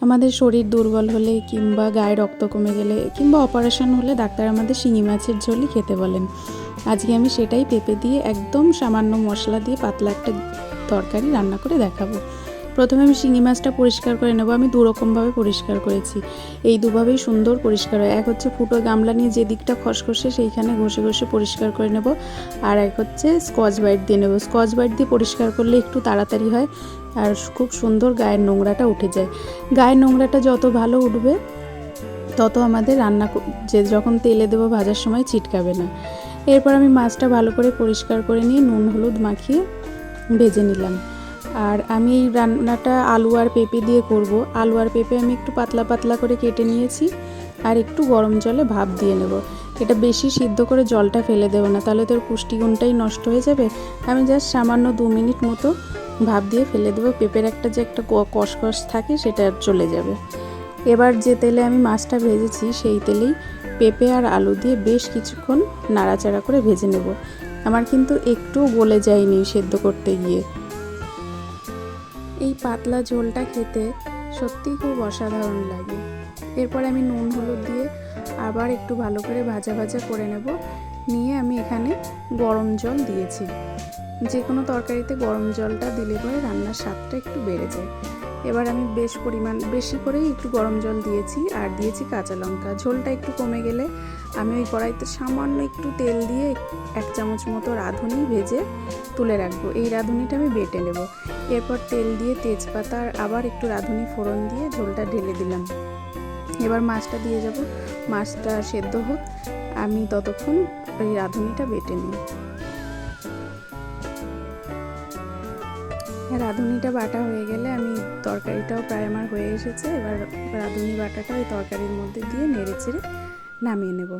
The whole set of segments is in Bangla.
আমাদের শরীর দুর্বল হলে কিংবা গায়ে রক্ত কমে গেলে কিংবা অপারেশন হলে ডাক্তার আমাদের শিঙি মাছের ঝোলই খেতে বলেন। আজকে আমি সেটাই পেঁপে দিয়ে একদম সামান্য মশলা দিয়ে পাতলা একটা তরকারি রান্না করে দেখাবো। প্রথমে আমি শিঙি মাছটা পরিষ্কার করে নেব, আমি দুরকমভাবে পরিষ্কার করেছি। এই দুভাবেই সুন্দর পরিষ্কার হয়। এক হচ্ছে ফুটো গামলা নিয়ে যে দিকটা খসখসে সেইখানে ঘষে ঘষে পরিষ্কার করে নেব, আর এক হচ্ছে স্কচ বাইট দিয়ে নেব। স্কচ বাইট দিয়ে পরিষ্কার করলে একটু তাড়াতাড়ি হয় আর খুব সুন্দর গায়ের নোংরাটা উঠে যায়। গায়ের নোংরাটা যত ভালো উঠবে, তত আমাদের রান্না যে যখন তেলে দেবো ভাজার সময় ছিটকাবে না। এরপর আমি মাছটা ভালো করে পরিষ্কার করে নিয়ে নুন হলুদ মাখিয়ে ভেজে নিলাম। আর আমি এই রান্নাটা আলু আর পেঁপে দিয়ে করব। আলু আর পেঁপে আমি একটু পাতলা পাতলা করে কেটে নিয়েছি আর একটু গরম জলে ভাপ দিয়ে নেব। এটা বেশি সিদ্ধ করে জলটা ফেলে দেবো না, তাহলে তোর পুষ্টিগুণটাই নষ্ট হয়ে যাবে। আমি জাস্ট সামান্য দু মিনিট মতো ভাপ দিয়ে ফেলে দেবো। পেঁপের একটা যে একটা কষকষ থাকে সেটা চলে যাবে। এবার যে তেলে আমি মাছটা ভেজেছি সেই তেলেই পেঁপে আর আলু দিয়ে বেশ কিছুক্ষণ নাড়াচাড়া করে ভেজে নেব। আমার কিন্তু একটু গলে যায়নি সেদ্ধ করতে গিয়ে। এই পাতলা ঝোলটা খেতে সত্যিই খুব অসাধারণ লাগে। এরপর আমি নুন, হলুদ দিয়ে আবার একটু ভালো করে ভাজা ভাজা করে নেব। নিয়ে আমি এখানে গরম জল দিয়েছি। যে কোনো তরকারিতে গরম জলটা দিলে পরে রান্নার স্বাদটা একটু বেড়ে যায়। এবার আমি বেশ পরিমাণ, বেশি করেই একটু গরম জল দিয়েছি আর দিয়েছি কাঁচা লঙ্কা। ঝোলটা একটু কমে গেলে আমি ওই কড়াইতে সামান্য একটু তেল দিয়ে এক চামচ মতো রাঁধুনি ভেজে তুলে রাখব। এই রাঁধুনিটা আমি বেটে নেব। এরপর তেল দিয়ে তেজপাতা আর আবার একটু রাঁধুনি ফোড়ন দিয়ে ঝোলটা ঢেলে দিলাম। এবার মাছটা দিয়ে যাব। মাছটা সেদ্ধ হোক। আমি ততক্ষণ ওই রাঁধুনিটা বেটে নিই। রাঁধুনিটা বাটা হয়ে গেলে আমি তরকারিটাও প্রায় আমার হয়ে এসেছে। এবার রাঁধুনি বাটাটা ওই তরকারির মধ্যে দিয়ে নেড়ে চেড়ে নামিয়ে নেব।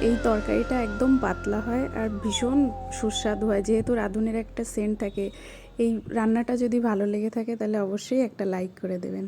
এই তরকারিটা একদম পাতলা হয় আর ভীষণ সুস্বাদু হয়। যেহেতু রাঁধুনির একটা সেন্ট থাকে, এই রান্নাটা যদি ভালো লেগে থাকে তাহলে অবশ্যই একটা লাইক করে দেবেন।